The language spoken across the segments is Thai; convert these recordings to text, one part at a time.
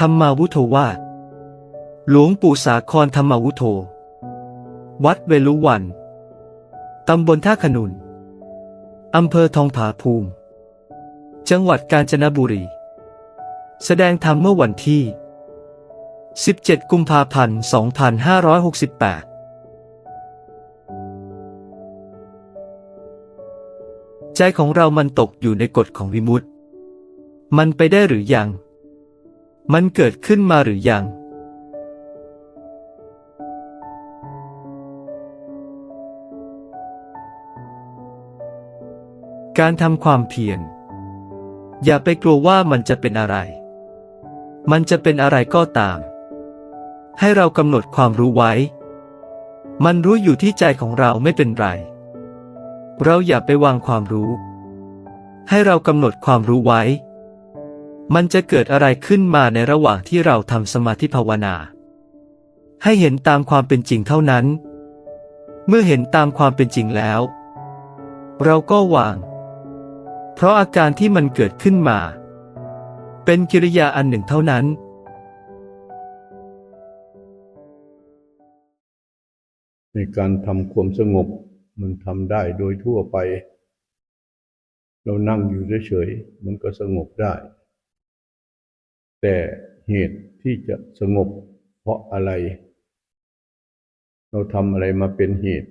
ธรรมาวุโทวาหลวงปู่สาครธรรมาวุโทวัดเวลุวัน ตำบลท่าขนุน อำเภอทองผาภูมิ จังหวัดกาญจนบุรี แสดงธรรมเมื่อวันที่ 17 กุมภาพันธ์ 2568 ใจของเรามันตกอยู่ในกฎของวิมุตติมันไปได้หรือยัง มันเกิดขึ้นมาหรือยัง การทำความเพียร อย่าไปกลัวว่ามันจะเป็นอะไร มันจะเป็นอะไรก็ตาม ให้เรากำหนดความรู้ไว้ มันรู้อยู่ที่ใจของเราไม่เป็นไร เราอย่าไปวางความรู้ ให้เรากำหนดความรู้ไว้ มันจะเกิดอะไรขึ้นมาในระหว่างที่เราทำสมาธิภาวนา ให้เห็นตามความเป็นจริงเท่านั้น เมื่อเห็นตามความเป็นจริงแล้ว เราก็วาง เพราะอาการที่มันเกิดขึ้นมา เป็นกิริยาอันหนึ่งเท่านั้นในการทำความสงบมันทำได้โดยทั่วไป เรานั่งอยู่เฉยๆมันก็สงบได้ แต่เหตุที่จะสงบเพราะอะไร เราทำอะไรมาเป็นเหตุ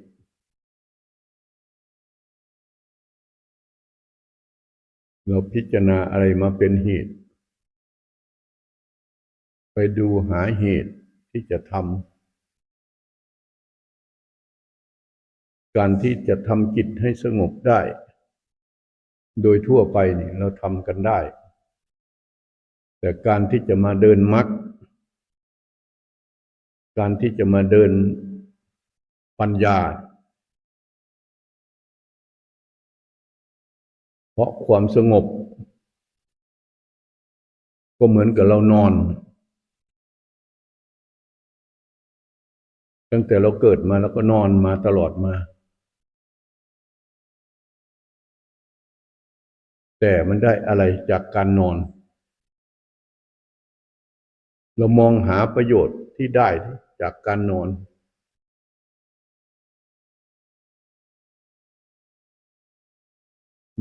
เราพิจารณาอะไรมาเป็นเหตุ ไปดูหาเหตุที่จะทำการที่จะทำจิตให้สงบได้ โดยทั่วไปนี่เราทำกันได้ แต่การที่จะมาเดินมรรคการที่จะมาเดินปัญญา เพราะความสงบ ก็เหมือนกับเรานอน ตั้งแต่เราเกิดมาแล้วก็นอนมาตลอดมา แต่มันได้อะไรจากการนอน เรามองหาประโยชน์ที่ได้จากการนอน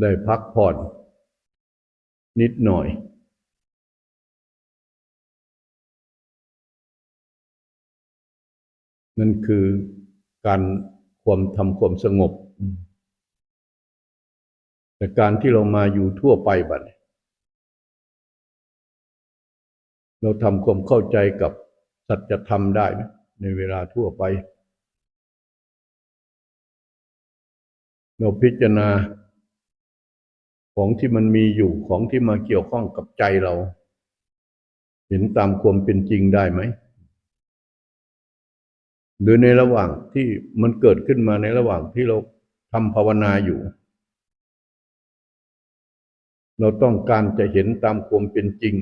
ได้พักผ่อน นิดหน่อย นั่นคือการความทำความสงบ แต่การที่เรามาอยู่ทั่วไปบัดนี้ เราทำความเข้าใจกับสัจธรรมได้ไหมในเวลาทั่วไป เราพิจารณาของที่มันมีอยู่ของที่มาเกี่ยวข้องกับใจเรา เห็นตามความเป็นจริงได้ไหมหรือในระหว่างที่มันเกิดขึ้นมาในระหว่างที่เราทำภาวนาอยู่ เราต้องการจะเห็นตามความเป็นจริง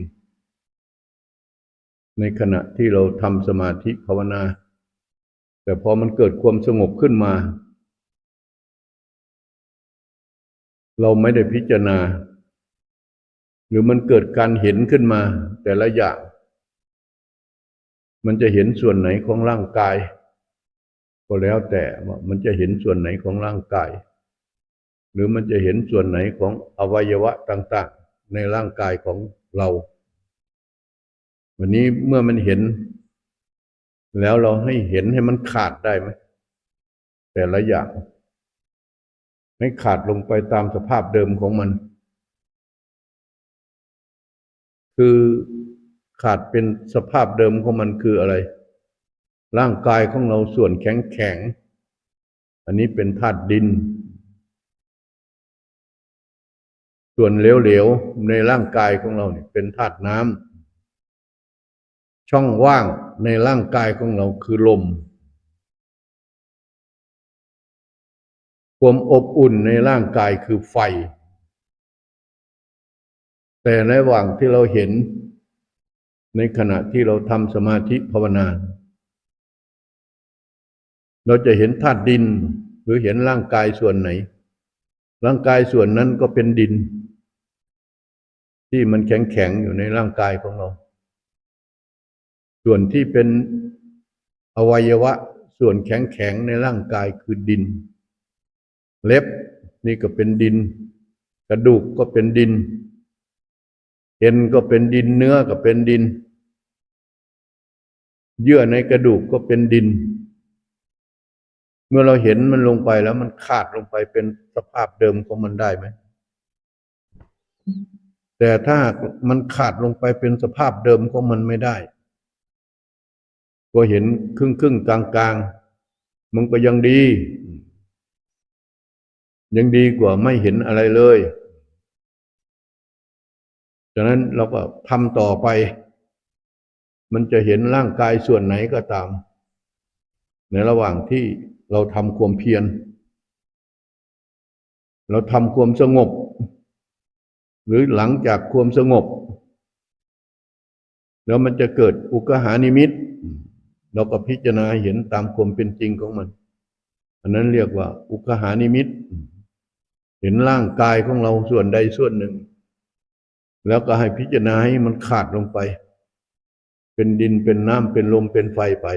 ในขณะที่เราทำสมาธิภาวนา แต่พอมันเกิดความสงบขึ้นมา เราไม่ได้พิจารณา หรือมันเกิดการเห็นขึ้นมา แต่ละอย่าง มันจะเห็นส่วนไหนของร่างกาย ก็แล้วแต่ว่ามันจะเห็นส่วนไหนของร่างกาย หรือมันจะเห็นส่วนไหนของอวัยวะต่าง ๆ ในร่างกายของเรา วันนี้เมื่อมันเห็น แล้วเราให้เห็นให้มันขาดได้ไหมแต่ละอย่างให้ขาดลงไปตามสภาพเดิมของมัน คือขาดเป็นสภาพเดิมของมันคืออะไร ร่างกายของเราส่วนแข็งแข็ง อันนี้เป็นธาตุดิน ส่วนเหลวๆในร่างกายของเราเนี่ยเป็นธาตุน้ำ ช่องว่างในร่างกายของเราคือลม ความอบอุ่นในร่างกายคือไฟ แต่ในระหว่างที่เราเห็น ในขณะที่เราทำสมาธิภาวนา เราจะเห็นธาตุดินหรือเห็นร่างกายส่วนไหน ร่างกายส่วนนั้นก็เป็นดิน ที่มันแข็งแข็งอยู่ในร่างกายของเรา ส่วนที่เป็นอวัยวะส่วนแข็งๆในร่างกายคือดิน เล็บนี่ก็เป็นดิน กระดูกก็เป็นดิน เอ็นก็เป็นดินเนื้อก็เป็นดิน เยื่อในกระดูกก็เป็นดิน เมื่อเราเห็นมันลงไปแล้วมันขาดลงไปเป็นสภาพเดิมของมันได้ไหมแต่ถ้ามันขาดลงไปเป็นสภาพเดิมของมันไม่ได้ ก็เห็นครึ่งครึ่งกลางกลางมันก็ยังดี ยังดีกว่าไม่เห็นอะไรเลยฉะนั้นเราก็ทำต่อไป มันจะเห็นร่างกายส่วนไหนก็ตาม ในระหว่างที่เราทำความเพียร เราทำความสงบ หรือหลังจากความสงบ แล้วมันจะเกิดอุกหานิมิต เราก็พิจารณาเห็นตามความเป็นจริงของมัน อันนั้นเรียกว่า อุกหานิมิต เห็นร่างกายของเราส่วนใดส่วนหนึ่ง แล้วก็ให้พิจารณาให้มันขาดลงไป เป็นดินเป็นน้ำเป็นลมเป็นไฟไป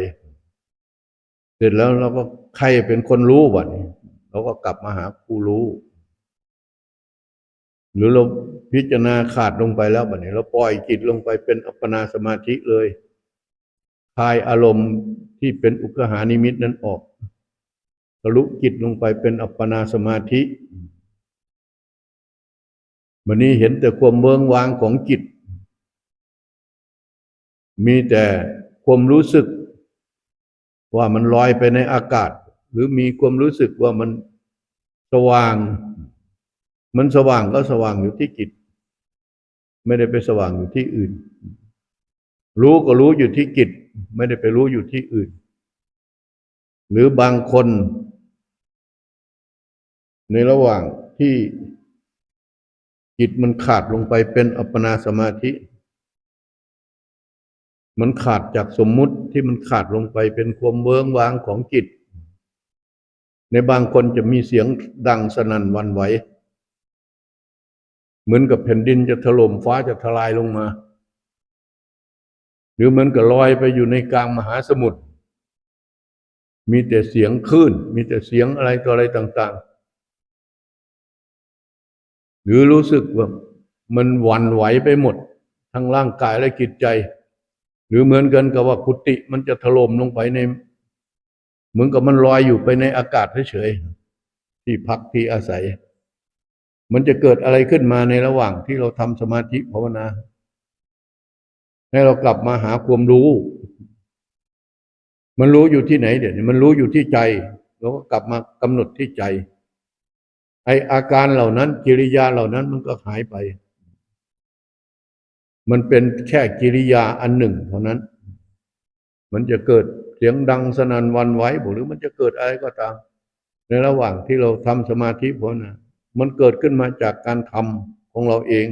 เสร็จแล้วเราก็ใครเป็นคนรู้วะนี่เราก็กลับมาหาผู้รู้ หรือเราพิจารณาขาดลงไปแล้วบัดนี้เราปล่อยจิตลงไปเป็นอัปปนาสมาธิเลย คลายอารมณ์ที่เป็นอุกหานิมิตนั้นออกทะลุจิตลงไปเป็นอัปปนาสมาธิวันนี้เห็นแต่ความเมืองวางของจิต มีแต่ความรู้สึกว่ามันลอยไปในอากาศ หรือมีความรู้สึกว่ามันสว่าง มันสว่างก็สว่างอยู่ที่จิต ไม่ได้ไปสว่างอยู่ที่อื่น รู้ก็รู้อยู่ที่จิต ไม่ได้ไปรู้อยู่ที่อื่น หรือบางคน ในระหว่างที่จิตมันขาดลงไปเป็นอัปปนาสมาธิ มันขาดจากสมมุติที่มันขาดลงไปเป็นความเบื้งวางของจิต ในบางคนจะมีเสียงดังสนั่นวันไหว เหมือนกับแผ่นดินจะถล่มฟ้าจะทลายลงมา หรือเหมือนกับลอยไปอยู่ในกลางมหาสมุทรมีแต่เสียงคลื่น มีแต่เสียงอะไรต่ออะไรต่าง ๆ หรือรู้สึกว่ามันหวั่นไหวไปหมด ทั้งร่างกายและจิตใจ หรือเหมือนกันกับว่ากุฏิมันจะถล่มลงไปใน เหมือนกับมันลอยอยู่ไปในอากาศเฉยๆที่พักที่อาศัย มันจะเกิดอะไรขึ้นมาในระหว่างที่เราทำสมาธิภาวนา ให้เรากลับมาหาความรู้ มันรู้อยู่ที่ไหนเดี๋ยวนี้มันรู้อยู่ที่ใจเราก็กลับมากำหนดที่ใจ ไออาการเหล่านั้น กิริยาเหล่านั้นมันก็หายไป มันเป็นแค่กิริยาอันหนึ่งเท่านั้น มันจะเกิดเสียงดังสนั่นวันไหวหรือมันจะเกิดอะไรก็ตาม ในระหว่างที่เราทำสมาธิภาวนามันเกิดขึ้นมาจากการทำของเราเอง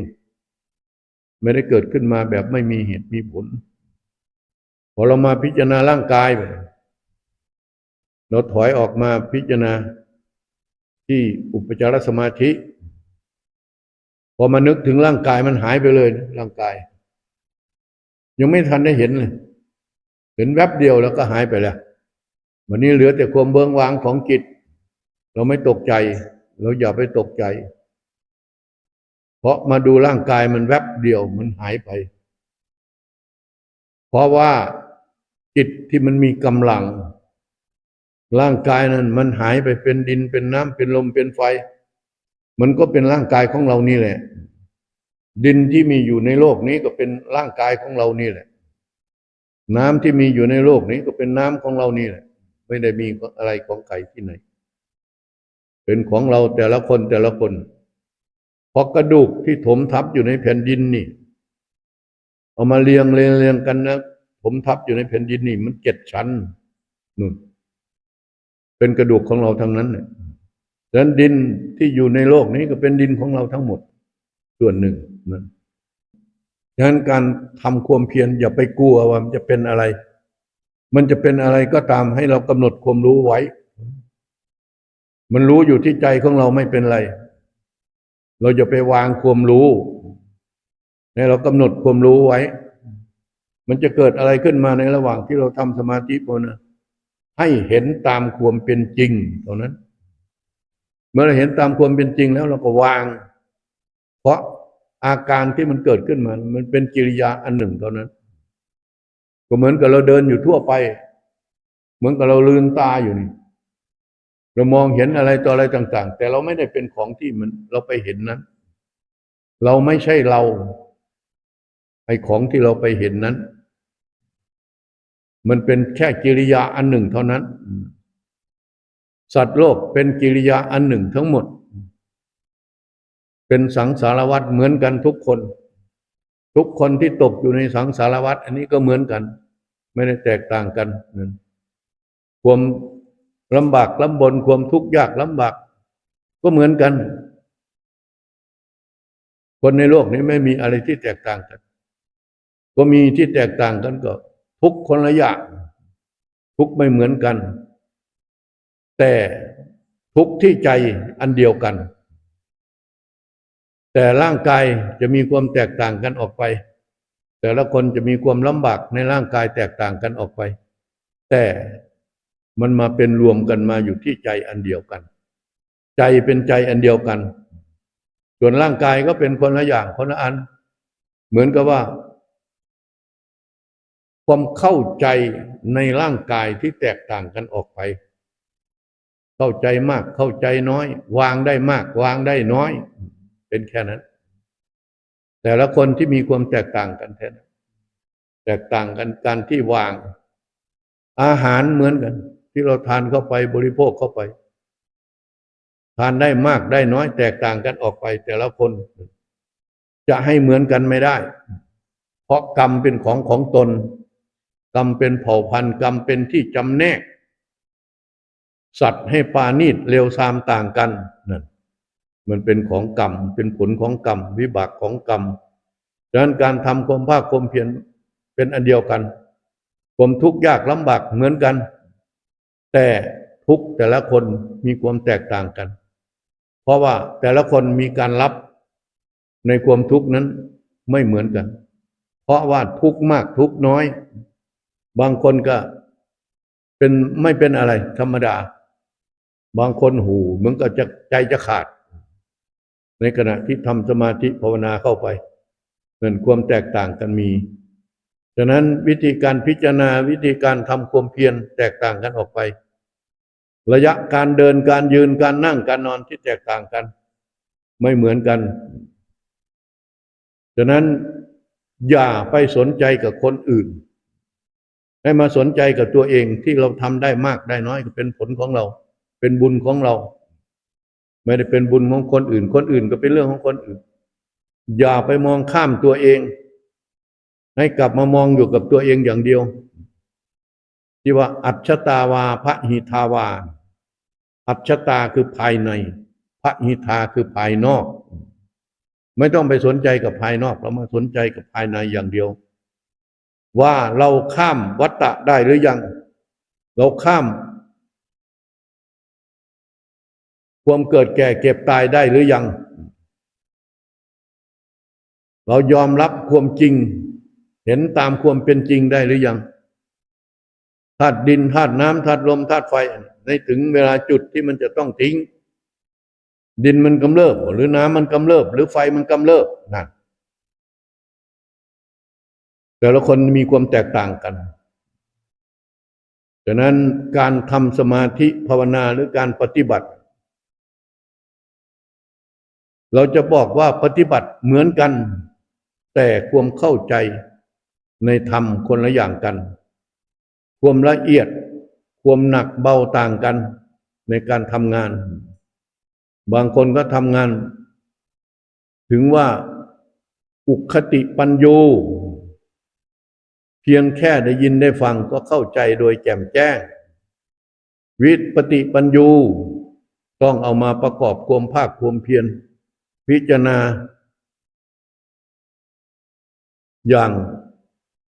ไม่ได้เกิดขึ้นมาแบบไม่มีเหตุมีผล พอเรามาพิจารณาร่างกายไปเราถอยออกมาพิจารณาที่อุปจารสมาธิ พอมานึกถึงร่างกายมันหายไปเลยนะร่างกาย ยังไม่ทันได้เห็นเลย เห็นแวบเดียวแล้วก็หายไปแล้ววันนี้เหลือแต่ความเบื้องวางของจิต เราไม่ตกใจ เราอย่าไปตกใจ เพราะมาดูร่างกายมันแวบเดียวมันหายไป เพราะว่าจิตที่มันมีกำลัง ร่างกายนั้นมันหายไปเป็นดินเป็นน้ำเป็นลมเป็นไฟ มันก็เป็นร่างกายของเรานี่แหละ ดินที่มีอยู่ในโลกนี้ก็เป็นร่างกายของเรานี่แหละ น้ำที่มีอยู่ในโลกนี้ก็เป็นน้ำของเรานี่แหละ ไม่ได้มีอะไรของใครที่ไหน เป็นของเราแต่ละคนแต่ละคน เพราะกระดูกที่ถมทับอยู่ในแผ่นดินนี่ เอามาเรียงเรียงเรียงกันนะถมทับอยู่ในแผ่นดินนี่ มันเจ็ดชั้นนู่นเป็นกระดูกของเราทั้งนั้นเนี่ยดังนั้นดินที่อยู่ในโลกนี้ก็เป็นดินของเราทั้งหมด ส่วนหนึ่งนะดังนั้นการทำความเพียรอย่าไปกลัวว่ามันจะเป็นอะไร มันจะเป็นอะไรก็ตามให้เรากำหนดความรู้ไว้ มันรู้อยู่ที่ใจของเราไม่เป็นไร เราจะไปวางความรู้ให้เรากำหนดความรู้ไว้ มันจะเกิดอะไรขึ้นมาในระหว่างที่เราทำสมาธิภาวนาให้เห็นตามความเป็นจริงเท่านั้น เมื่อเราเห็นตามความเป็นจริงแล้วเราก็วาง เพราะอาการที่มันเกิดขึ้นมา มันเป็นกิริยาอันหนึ่งเท่านั้น ก็เหมือนกับเราเดินอยู่ทั่วไป เหมือนกับเราลืมตาอยู่นี่ เรามองเห็นอะไรต่ออะไรต่าง ๆ แต่เราไม่ได้เป็นของที่มันเราไปเห็นนั้น เราไม่ใช่เราไอ้ของที่เราไปเห็นนั้น มันเป็นแค่กิริยาอันหนึ่งเท่านั้น สัตว์โลกเป็นกิริยาอันหนึ่งทั้งหมด เป็นสังสารวัฏเหมือนกันทุกคน ทุกคนที่ตกอยู่ในสังสารวัฏอันนี้ก็เหมือนกัน ไม่ได้แตกต่างกันความ ลำบากลำบนความทุกข์ยากลำบากก็เหมือนกัน คนในโลกนี้ไม่มีอะไรที่แตกต่างกัน ก็มีที่แตกต่างกันก็ ทุกคนละอย่างทุกไม่เหมือนกัน แต่ทุกที่ใจอันเดียวกัน แต่ร่างกายจะมีความแตกต่างกันออกไป แต่ละคนจะมีความลำบากในร่างกายแตกต่างกันออกไป แต่ มันมาเป็นรวมกันมาอยู่ที่ใจอันเดียวกัน ใจเป็นใจอันเดียวกัน ส่วนร่างกายก็เป็นคนละอย่างคนละอัน เหมือนกับว่า ความเข้าใจในร่างกายที่แตกต่างกันออกไป เข้าใจมากเข้าใจน้อย วางได้มาก วางได้น้อย เป็นแค่นั้น แต่ละคนที่มีความแตกต่างกันแท้แตกต่างกันการที่วาง อาหารเหมือนกัน ที่เราทานเข้าไปบริโภคเข้าไป ทานได้มากได้น้อยแตกต่างกันออกไป แต่ละคน จะให้เหมือนกันไม่ได้ เพราะกรรมเป็นของของตน กรรมเป็นเผ่าพันธุ์กรรมเป็นที่จำแนก สัตว์ให้ปานีตเร็วซามต่างกันนั่นมันเป็นของกรรม เป็นผลของกรรม วิบากของกรรมดังนั้นการทำความภาคความเพียรเป็นอันเดียวกัน ความทุกข์ยากลำบากเหมือนกัน แต่ทุกแต่ละคนมีความแตกต่างกัน เพราะว่าแต่ละคนมีการรับในความทุกข์นั้นไม่เหมือนกัน เพราะว่าทุกข์มากทุกข์น้อย บางคนก็เป็นไม่เป็นอะไร ธรรมดา บางคนหูเหมือนกับจะใจจะขาด ในขณะที่ทำสมาธิภาวนาเข้าไปนั่นความแตกต่างกันมีะนั้นวิธีการพิจารณาวิธีการทำความเพียรแตกต่างกันออกไป ระยะการเดินการยืนการนั่งการนอนที่แตกต่างกัน ไม่เหมือนกันฉะนั้นอย่าไปสนใจกับคนอื่น ให้มาสนใจกับตัวเองที่เราทำได้มากได้น้อยก็เป็นผลของเรา เป็นบุญของเรา ไม่ได้เป็นบุญของคนอื่น คนอื่นก็เป็นเรื่องของคนอื่น อย่าไปมองข้ามตัวเอง ให้กลับมามองอยู่กับตัวเองอย่างเดียว ที่ว่าอัจฉตาวาพระหิทาวา อัจฉตาคือภายใน พระหิทาคือภายนอก ไม่ต้องไปสนใจกับภายนอกเรามาสนใจกับภายในอย่างเดียว ว่าเราข้ามวัฏฏะได้หรือยัง เราข้ามความเกิดแก่เก็บตายได้หรือยัง เรายอมรับความจริง เห็นตามความเป็นจริงได้หรือยังธาตุดินธาตุน้ำธาตุลมธาตุไฟในถึงเวลาจุดที่มันจะต้องทิ้ง ดินมันกำเริบหรือน้ำมันกำเริบหรือไฟมันกำเริบนั่นแต่ละคนมีความแตกต่างกันดังนั้นการทำสมาธิภาวนาหรือการปฏิบัติ เราจะบอกว่าปฏิบัติเหมือนกัน แต่ความเข้าใจ ในธรรมคนละอย่างกัน ความละเอียด ความหนักเบาต่างกันในการทำงาน บางคนก็ทำงาน ถึงว่าอุคติปัญโยเพียงแค่ได้ยินได้ฟังก็เข้าใจโดยแจ่มแจ้ง วิปฏิปัญญูต้องเอามาประกอบความภาคความเพียร พิจารณา อย่าง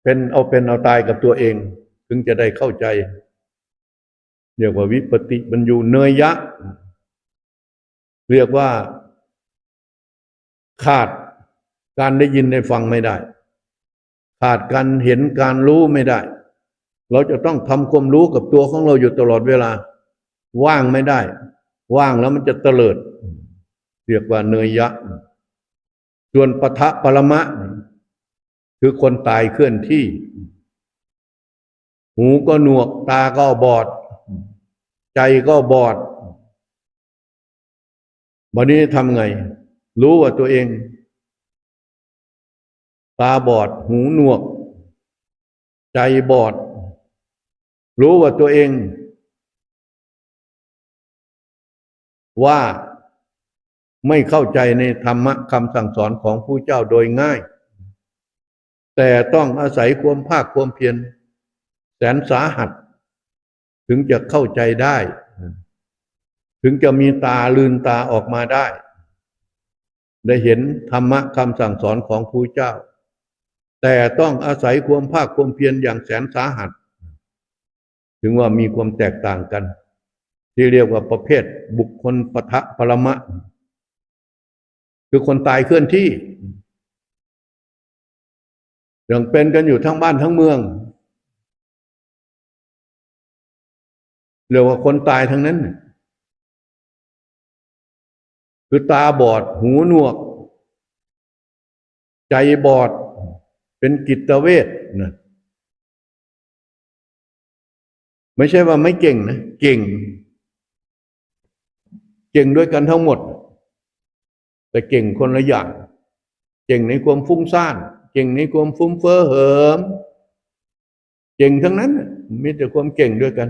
เป็นเอาเป็นเอาตายกับตัวเอง ถึงจะได้เข้าใจ เรียกว่าวิปฏิปัญญูเนยยะ เรียกว่า ขาดการได้ยินได้ฟังไม่ได้ ขาดการเห็นการรู้ไม่ได้ เราจะต้องทำความรู้กับตัวของเราอยู่ตลอดเวลา ว่างไม่ได้ ว่างแล้วมันจะเตลิด เรียกว่าเนยยะ ส่วนปะทะปรมะ คือคนตายเคลื่อนที่ หูก็หนวก ตาก็บอด ใจก็บอดวันนี้ทำไง รู้ว่าตัวเอง ตาบอด หูหนวก ใจบอด รู้ว่าตัวเอง ว่าไม่เข้าใจในธรรมะคำสั่งสอนของผู้เจ้าโดยง่าย แต่ต้องอาศัยความภาคความเพียรแสนสาหัส ถึงจะเข้าใจได้ ถึงจะมีตาลืนตาออกมาได้ ได้เห็นธรรมะคำสั่งสอนของผู้เจ้า แต่ต้องอาศัยความภาคความเพียรอย่างแสนสาหัส ถึงว่ามีความแตกต่างกัน ที่เรียกว่าประเภทบุคคลปะทะปรมะ คือคนตายเคลื่อนที่ ยังเป็นกันอยู่ทั้งบ้านทั้งเมืองเรียกว่าคนตายทั้งนั้น คือตาบอด หูหนวก ใจบอด เป็นกิตเวทนะไม่ใช่ว่าไม่เก่งนะ เก่ง เก่งด้วยกันทั้งหมด แต่เก่งคนละอย่าง เก่งในความฟุ้งซ่าน เก่งในความฟุ้งเฟ้อเหิม เก่งทั้งนั้น มีแต่ความเก่งด้วยกัน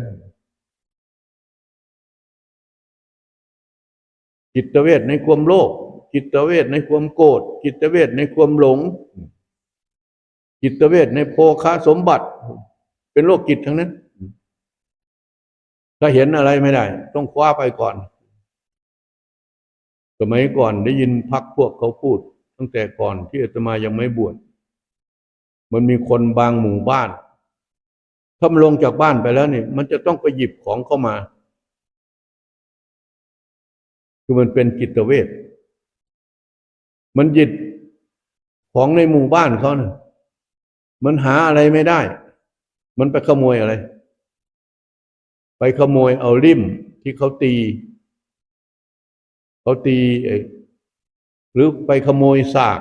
จิตเวทในความโลภจิตเวทในความโกรธจิตเวทในความหลง จิตเวทในโภคาสมบัติ เป็นโรคจิตทั้งนั้น ถ้าเห็นอะไรไม่ได้ ต้องคว้าไปก่อน สมัยก่อนได้ยินพักพวกเขาพูด ตั้งแต่ก่อนที่อาตมายังไม่บวช มันมีคนบางหมู่บ้าน ถ้ามันลงจากบ้านไปแล้วนี่มันจะต้องไปหยิบของเข้ามา คือมันเป็นจิตเวทมันหยิบของในหมู่บ้านเขาเนะ่ะมันหาอะไรไม่ได้ มันไปขโมยอะไร ไปขโมยเอาริมที่เขาตี เขาตีไอ้หรือไปขโมยสาก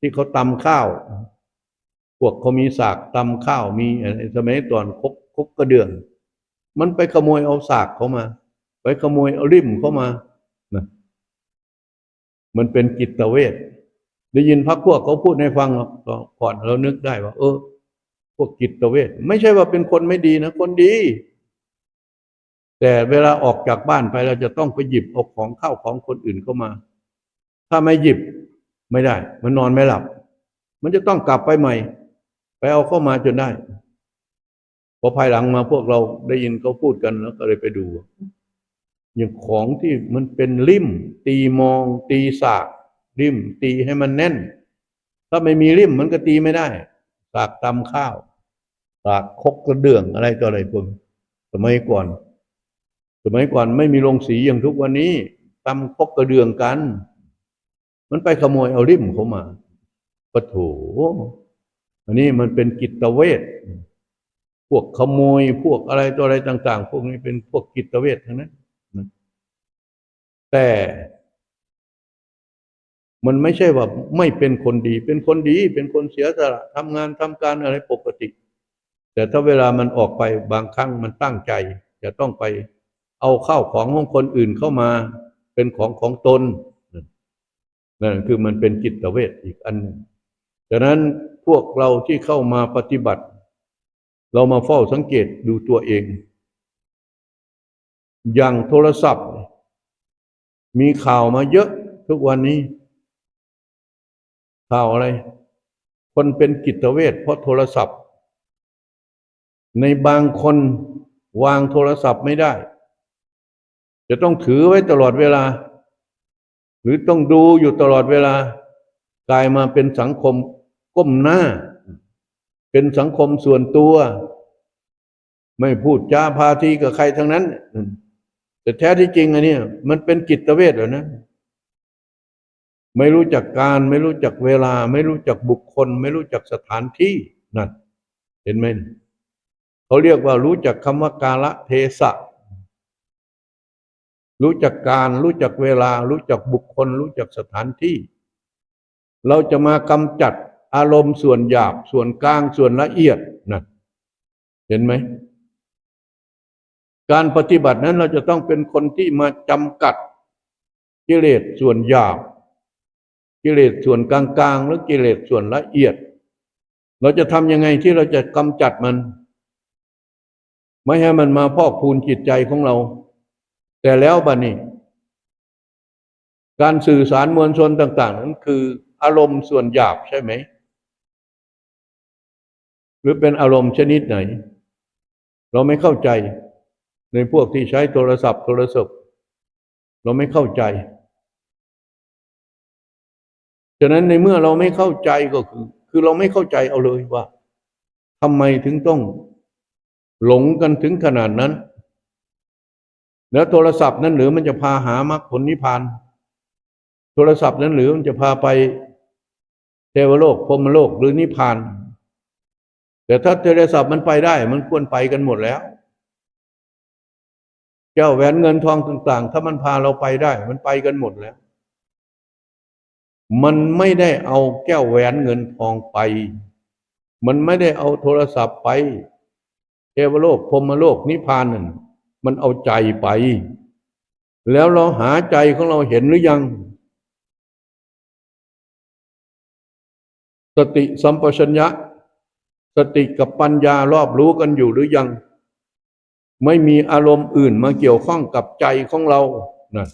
ที่เขาตำข้าว วกเขามีสากตำข้าวมีอะไรสมัยก่อนคบคบกระเดื่อง มันไปขโมยเอาสากเขามา ไปขโมยเอาริมเขามานะมันเป็นกิตเวทได้ยินพักพวกเขาพูดให้ฟังก่อนเรานึกได้ว่า เออ พวกกิตเวทไม่ใช่ว่าเป็นคนไม่ดีนะ คนดี แต่เวลาออกจากบ้านไปเราจะต้องไปหยิบเอาของเข้าของคนอื่นเข้ามา ถ้าไม่หยิบไม่ได้ มันนอนไม่หลับ มันจะต้องกลับไปใหม่ เอาเข้ามาจนได้พอภายหลังมาพวกเราได้ยินเขาพูดกันแล้วก็เลยไปดู อย่างของที่มันเป็นริม ตีมอง ตีสากริม ตีให้มันแน่น ถ้าไม่มีริมมันก็ตีไม่ได้สากตำข้าวสากคกกระเดื่องอะไรต่ออะไรพวกสมัยก่อน สมัยก่อนไม่มีโรงสีอย่างทุกวันนี้ตำคกกระเดื่องกัน มันไปขโมยเอาริมเขามาปะโถ อันนี้มันเป็นกิตเวทพวกขโมยพวกอะไรตัวอะไรต่าง ๆ พวกนี้เป็นพวกกิตเวททั้งนั้นแต่ มันไม่ใช่ว่าไม่เป็นคนดี เป็นคนดี เป็นคนเสียสละทำงานทำการอะไรปกติ แต่ถ้าเวลามันออกไปบางครั้งมันตั้งใจ จะต้องไปเอาข้าวของของคนอื่นเข้ามา เป็นของของตนนั่นคือมันเป็นจิตเวทอีกอันหนึ่งดังนั้น พวกเราที่เข้ามาปฏิบัติ เรามาเฝ้าสังเกตดูตัวเอง อย่างโทรศัพท์ มีข่าวมาเยอะทุกวันนี้ ข่าวอะไร คนเป็นกิตเวทเพราะโทรศัพท์ ในบางคนวางโทรศัพท์ไม่ได้ จะต้องถือไว้ตลอดเวลา หรือต้องดูอยู่ตลอดเวลากลายมาเป็นสังคม ก้มหน้า เป็นสังคมส่วนตัว ไม่พูดจาพาทีกับใครทั้งนั้น แต่แท้ที่จริงอันนี้มันเป็นกิตเวทเหรอนะไม่รู้จักการไม่รู้จักเวลา ไม่รู้จักบุคคล ไม่รู้จักสถานที่นั่นเห็นไหมเขาเรียกว่ารู้จักคำว่า กาละเทศะ รู้จักการรู้จักเวลา รู้จักบุคคล รู้จักสถานที่ เราจะมากำจัด อารมณ์ส่วนหยาบส่วนกลางส่วนละเอียดนะเห็นไหม การปฏิบัตินั้นเราจะต้องเป็นคนที่มาจำกัด กิเลสส่วนหยาบ กิเลสส่วนกลางๆหรือกิเลสส่วนละเอียด เราจะทำยังไงที่เราจะกำจัดมัน ไม่ให้มันมาพอกพูนจิตใจของเรา แต่แล้วบัดนี้ การสื่อสารมวลชนต่าง ๆ นั้นคืออารมณ์ส่วนหยาบใช่ไหม หรือเป็นอารมณ์ชนิดไหน เราไม่เข้าใจในพวกที่ใช้โทรศัพท์โทรศัพท์ เราไม่เข้าใจ ฉะนั้นในเมื่อเราไม่เข้าใจก็คือ คือเราไม่เข้าใจเอาเลยว่าทำไมถึงต้องหลงกันถึงขนาดนั้น แล้วโทรศัพท์นั้นหรือมันจะพาหามรรคผลนิพพาน โทรศัพท์นั้นหรือมันจะพาไปเทวโลกพรมโลกหรือนิพพาน แต่ถ้าโทรศัพท์มันไปได้ มันควรไปกันหมดแล้วแก้วแหวนเงินทองต่างๆ ถ้ามันพาเราไปได้ มันไปกันหมดแล้ว มันไม่ได้เอาแก้วแหวนเงินทองไป มันไม่ได้เอาโทรศัพท์ไปเทวโลกพรมโลกนิพพานนั่นมันเอาใจไป แล้วเราหาใจของเราเห็นหรือยัง สติสัมปชัญญะ สติกับปัญญารอบรู้กันอยู่หรือยัง ไม่มีอารมณ์อื่นมาเกี่ยวข้องกับใจของเรานะ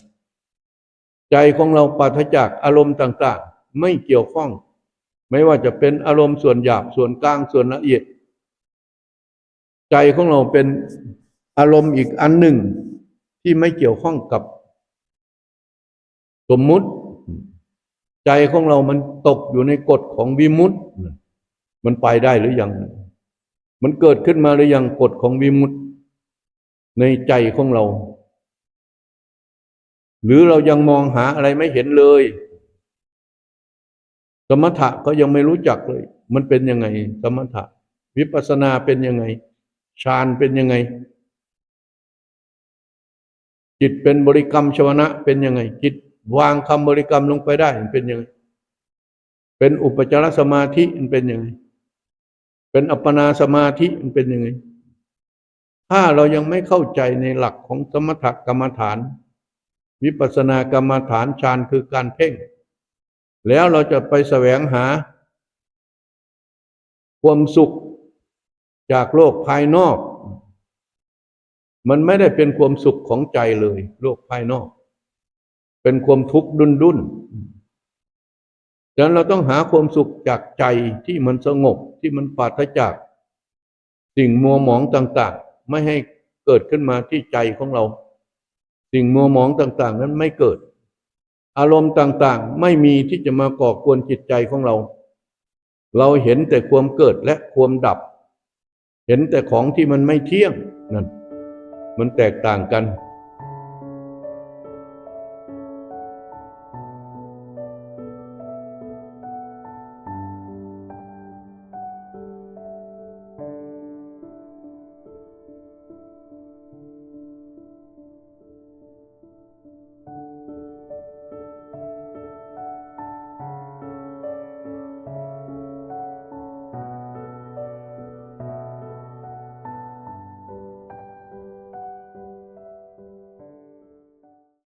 ใจของเราปราศจากอารมณ์ต่าง ๆ ไม่เกี่ยวข้อง ไม่ว่าจะเป็นอารมณ์ส่วนหยาบส่วนกลางส่วนละเอียด ใจของเราเป็นอารมณ์อีกอันหนึ่งที่ไม่เกี่ยวข้องกับสมมุติ ใจของเรามันตกอยู่ในกฎของวิมุตติ มันไปได้หรือยัง มันเกิดขึ้นมาหรือยังกฎของวิมุตในใจของเรา หรือเรายังมองหาอะไรไม่เห็นเลย สมถะก็ยังไม่รู้จักเลย มันเป็นยังไง สมถะ วิปัสสนาเป็นยังไงฌานเป็นยังไง จิตเป็นบริกรรมชวนะเป็นยังไง จิตวางคำบริกรรมลงไปได้มันเป็นยังไง เป็นอุปจารสมาธิมันเป็นยังไง เป็นอัปปนาสมาธิมันเป็นยังไง ถ้าเรายังไม่เข้าใจในหลักของสมถกรรมฐาน วิปัสสนากรรมฐานฌานคือการเพ่ง แล้วเราจะไปแสวงหา ความสุขจากโลกภายนอก มันไม่ได้เป็นความสุขของใจเลย โลกภายนอก เป็นความทุกข์ดุนดุน ฉะนั้นเราต้องหาความสุขจากใจที่มันสงบที่มันปราศจาก สิ่งมัวหมองต่างๆ ไม่ให้เกิดขึ้นมาที่ใจของเรา สิ่งมัวหมองต่างๆ นั้นไม่เกิด อารมณ์ต่างๆ ไม่มีที่จะมาก่อกวนจิตใจของเรา เราเห็นแต่ความเกิดและความดับ เห็นแต่ของที่มันไม่เที่ยงนั่นมันแตกต่างกัน